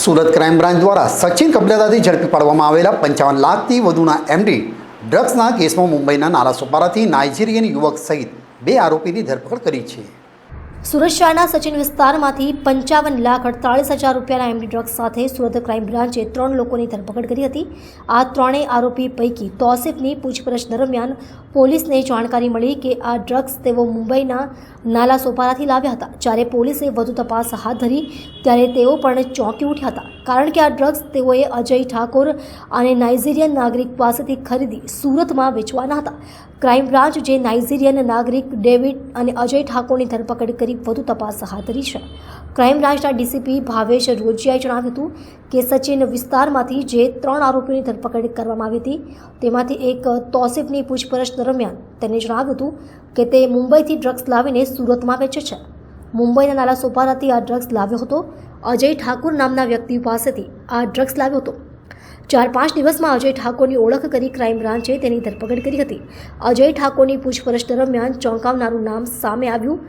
Surat crime branch દ્વારા સચિન કબલાદાથી ઝડપી પાડવામાં આવેલા પંચાવન લાખથી વધુના એમડી ડ્રગ્સના કેસમાં મુંબઈના નાલાસોપારાથી નાઇજીરિયન યુવક સહિત બે આરોપીની ધરપકડ કરી છે. સુરત શહેરના સચિન વિસ્તારમાંથી પંચાવન લાખ અડતાળીસ હજાર રૂપિયાના એમડી ડ્રગ્સ સાથે સુરત ક્રાઇમ બ્રાન્ચે ત્રણ લોકોની ધરપકડ કરી હતી. આ ત્રણેય આરોપી પૈકી તોસિફની પૂછપરછ દરમિયાન પોલીસને જાણકારી મળી કે આ ડ્રગ્સ તેઓ મુંબઈના નાલા સોપારાથી લાવ્યા હતા. જ્યારે પોલીસે વધુ તપાસ હાથ ધરી, ત્યારે તેઓ પણ ચોંકી ઉઠ્યા હતા. કારણ કે આ ડ્રગ્સ તેઓએ અજય ઠાકોર અને નાઇજીરિયન નાગરિક પાસેથી ખરીદી સુરતમાં વેચવાના હતા. ક્રાઇમ બ્રાન્ચ જે નાઇજીરિયન નાગરિક ડેવિડ અને અજય ઠાકોરની ધરપકડ કરી વધુ તપાસ હાથ ધરી છે. ક્રાઇમ બ્રાન્ચના ડીસીપી ભાવેશ રોજિયાએ જણાવ્યું હતું કે સચિન વિસ્તારમાંથી જે ત્રણ આરોપીઓની ધરપકડ કરવામાં આવી હતી, તેમાંથી એક તોસિફની પૂછપરછ દરમિયાન તેને જણાવ્યું હતું કે તે મુંબઈથી ડ્રગ્સ લાવીને સુરતમાં વેચે છે. મુંબઈના નાલા સોપારાથી આ ડ્રગ્સ લાવ્યો હતો. અજય ઠાકુર નામના વ્યક્તિ પાસેથી આ ડ્રગ્સ લાવ્યો હતો. ચાર પાંચ દિવસમાં અજય ઠાકોરની ઓળખ કરી ક્રાઇમ બ્રાન્ચે તેની ધરપકડ કરી હતી. અજય ઠાકોરની પૂછપરછ દરમિયાન ચોંકાવનારું નામ સામે આવ્યું,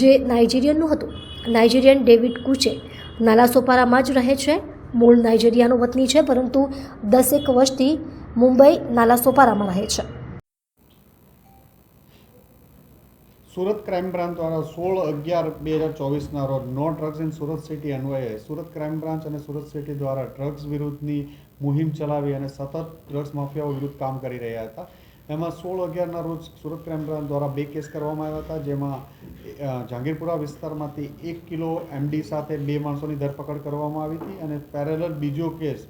જે નાઇજીરિયનનું હતું. Nigerian David કુચે. નાલાસોપારામાં જ રહે છે. મૂળ નાઇજીરિયાનો વતની છે, પરંતુ દસેક વર્ષથી મુંબઈ નાલાસોપારામાં રહે છે. સુરત ક્રાઇમ બ્રાન્ચ દ્વારા સોળ અગિયાર બે હજાર ચોવીસના રોજ no drugs in Surat city અન્વયે સુરત ક્રાઇમ બ્રાન્ચ અને સુરત સિટી દ્વારા ડ્રગ્સ વિરુદ્ધની મુહિમ ચલાવી અને સતત ડ્રગ્સ માફિયાઓ વિરુદ્ધ કામ કરી રહ્યા હતા. એમાં સોળ અગિયારના રોજ સુરત ક્રાઇમ બ્રાન્ચ દ્વારા બે કેસ કરવામાં આવ્યા હતા, જેમાં જહાંગીરપુરા વિસ્તારમાંથી એક કિલો એમડી સાથે બે માણસોની ધરપકડ કરવામાં આવી હતી અને પેરેલલ બીજો કેસ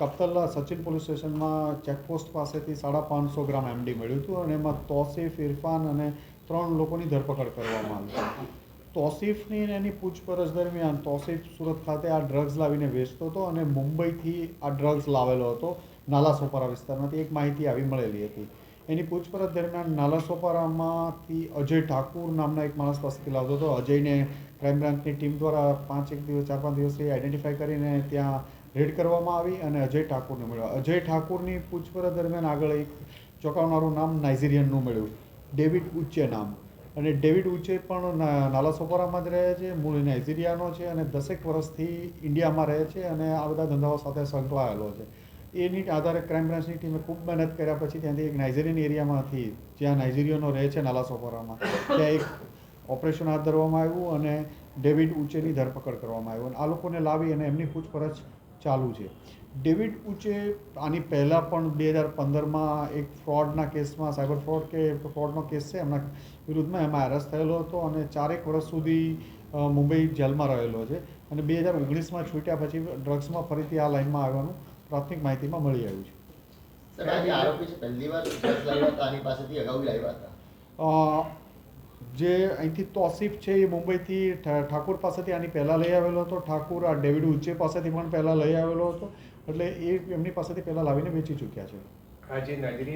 કપ્તલ્લા સચિન પોલીસ સ્ટેશનમાં ચેકપોસ્ટ પાસેથી સાડા પાંચસો ગ્રામ એમડી મળ્યું હતું અને એમાં તોસીફ, ઇરફાન અને ત્રણ લોકોની ધરપકડ કરવામાં આવી હતી. તોસીફની એની પૂછપરછ દરમિયાન તોસીફ સુરત ખાતે આ ડ્રગ્સ લાવીને વેચતો હતો અને મુંબઈથી આ ડ્રગ્સ લાવેલો હતો, નાલાસોપારા વિસ્તારમાંથી એક માહિતી આવી મળેલી હતી. એની પૂછપરછ દરમિયાન નાલાસોપારામાંથી અજય ઠાકુર નામના એક માણસ પાસેથી લાવતો હતો. અજયને ક્રાઇમ બ્રાન્ચની ટીમ દ્વારા પાંચ એક દિવસ, ચાર પાંચ દિવસથી આઈડેન્ટિફાઈ કરીને ત્યાં રેડ કરવામાં આવી અને અજય ઠાકુરને મળ્યો. અજય ઠાકુરની પૂછપરછ દરમિયાન આગળ એક ચોંકાવનારું નામ નાઇજીરિયનનું મળ્યું. ડેવિડ ઉચ્ચે નામ. અને ડેવિડ ઉચ્ચે પણ નાલાસોપારામાં જ રહે છે, મૂળ નાઇજીરિયાનો છે અને દસેક વર્ષથી ઇન્ડિયામાં રહે છે અને આ બધા ધંધાઓ સાથે સંકળાયેલો છે. એની આધારે ક્રાઇમ બ્રાન્ચની ટીમે ખૂબ મહેનત કર્યા પછી ત્યાંથી એક નાઇજેરિયન એરિયામાંથી, જ્યાં નાઇજેરિયનો રહે છે નાલા સોપારામાં ત્યાં એક ઓપરેશન હાથ ધરવામાં આવ્યું અને ડેવિડ ઉચેની ધરપકડ કરવામાં આવ્યું અને આ લોકોને લાવી અને એમની પૂછપરછ ચાલુ છે. ડેવિડ ઉચે આની પહેલાં પણ બે હજાર પંદરમાં એક ફ્રોડના કેસમાં, સાયબર ફ્રોડ કે ફ્રોડનો કેસ છે, એમના વિરુદ્ધમાં એમાં એરેસ્ટ થયેલો હતો અને ચારેક વર્ષ સુધી મુંબઈ જેલમાં રહેલો છે. અને બે હજાર ઓગણીસમાં છૂટ્યા પછી ડ્રગ્સમાં ફરીથી આ લાઇનમાં આવવાનું પ્રાથમિક માહિતીમાં મળી આવ્યું છે. જે આરોપી છે પહેલી વાર ડ્રગ્સ લાવ્યા હતા આની પાસેથી અગાઉ લાવ્યા હતા. અ, જે અહીંથી તોસીફ છે એ મુંબઈથી ઠાકુર પાસેથી આની પહેલાં લઈ આવેલો હતો. ઠાકુર આ ડેવિડ ઉચ્ચે પાસેથી પણ પહેલાં લઈ આવેલો હતો. એટલે એ એમની પાસેથી પહેલાં લાવીને વેચી ચૂક્યા છે. આ જે નાઇજીરિયન